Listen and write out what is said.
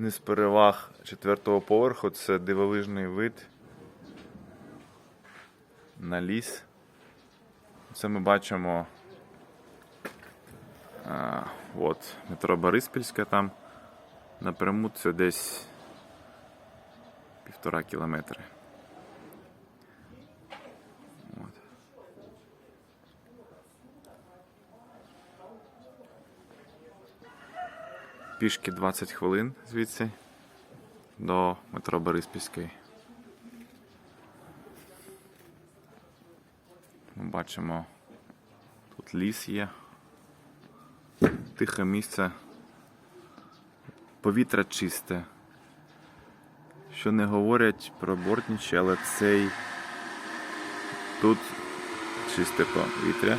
одне з переваг четвертого поверху це дивовижний вид на ліс. Це ми бачимо а, от, метро Бориспільське там. Напряму це десь півтора кілометри. Пішки 20 хвилин звідси до метро Бориспільської. Ми бачимо, тут ліс є, тихе місце, повітря чисте. Що не говорять про бортничі, але цей тут чисте повітря.